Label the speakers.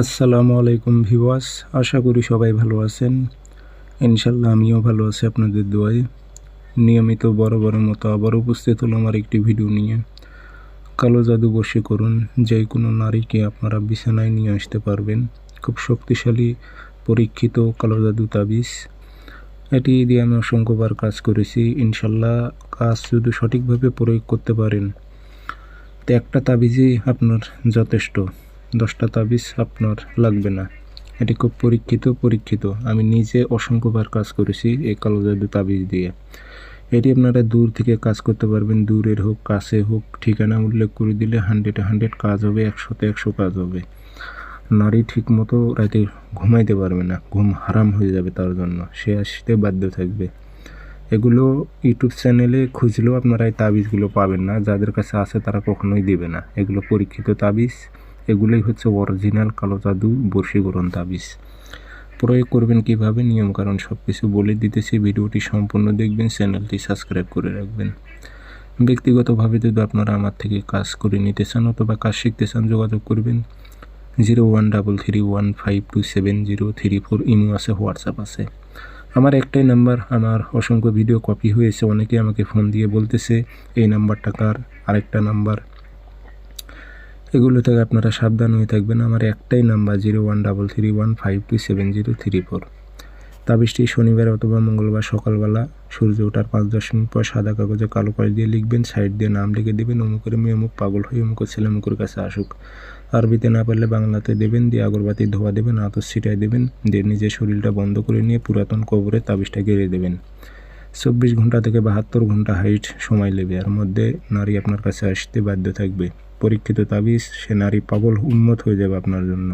Speaker 1: আসসালামু আলাইকুম ভিওয়াস আশা করি সবাই ভালো আছেন। ইনশাল্লাহ আমিও ভালো আছি আপনাদের দোয়ায়। নিয়মিত বড় বড় মতো আবার উপস্থিত হলো আমার একটি ভিডিও নিয়ে। কালো জাদু বসে করুন, যে কোনো নারীকে আপনারা বিছানায় নিয়ে আসতে পারবেন। খুব শক্তিশালী, পরীক্ষিত কালো জাদু তাবিজ। এটি দিয়ে আমি অসংখ্যবার কাজ করেছি। ইনশাল্লাহ কাজ যদি সঠিকভাবে প্রয়োগ করতে পারেন। তো একটা তাবিজই আপনার যথেষ্ট। দশটা তাবিজ আপনার লাগবে না। এটি খুব পরীক্ষিত পরীক্ষিত। আমি নিজে অসংখ্যবার কাজ করেছি এই কালো জাদু তাবিজ দিয়ে। এটি আপনারা দূর থেকে কাজ করতে পারবেন, দূরের হোক, কাছে হোক, ঠিকানা উল্লেখ করে দিলে হান্ড্রেডে হান্ড্রেড কাজ হবে, একশোতে একশো কাজ হবে। নারী ঠিক মতো রাতে ঘুমাইতে পারবে না, ঘুম হারাম হয়ে যাবে তার জন্য, সে আসতে বাধ্য থাকবে। এগুলো ইউটিউব চ্যানেলে খুঁজলেও আপনারা এই তাবিজগুলো পাবেন না, যাদের কাছে আছে তারা কখনোই দেবে না। এগুলো পরীক্ষিত তাবিজ। এগুলোই হচ্ছে অরিজিনাল কালো জাদু বশীকরণ তাবিজ। প্রয়োগ করবেন কীভাবে? নিয়ম কারণ সব কিছু বলে দিতেছি। ভিডিওটি সম্পূর্ণ দেখবেন, চ্যানেলটি সাবস্ক্রাইব করে রাখবেন। ব্যক্তিগতভাবে যদি আপনারা আমার থেকে কাজ করে নিতে চান অথবা কাজ শিখতে চান, যোগাযোগ করবেন। Zero one double three one five two seven zero three four Imo আছে, হোয়াটসঅ্যাপ আছে। আমার একটাই নাম্বার, আমার অসংখ্য ভিডিও কপি হয়েছে, অনেকে আমাকে ফোন দিয়ে বলতেছে, এই নাম্বারটা কার? আরেকটা নাম্বার এগুলো থেকে আপনারা সাবধান হয়ে থাকবেন। আমার একটাই number zero one double three one five two seven zero three four তাবিজটি শনিবার অথবা মঙ্গলবার সকালবেলা সূর্য ওঠার পাঁচ দশ মিনিট পর সাদা কাগজে কালো কালি দিয়ে লিখবেন, সাইড দিয়ে নাম লিখে দেবেন অমুকের মেয়ে অমুক পাগল হয়ে অমুকের ছেলে অমুকের কাছে আসুক। আরবিতে না পারলে বাংলাতে দেবেন, দিয়ে আগরবাতি ধোয়া দেবেন আতস ছিটাই দেবেন, দিয়ে নিজের শরীরটা বন্ধ করে নিয়ে পুরাতন কবরে তাবিজটা গেড়ে দেবেন। চব্বিশ ঘণ্টা থেকে বাহাত্তর ঘণ্টা হাইট সময় লেবে এর মধ্যে নারী আপনার কাছে আসতে বাধ্য থাকবে। পরীক্ষিত তাবিজ, সে নারী পাগল উন্মত হয়ে যাবে আপনার জন্য।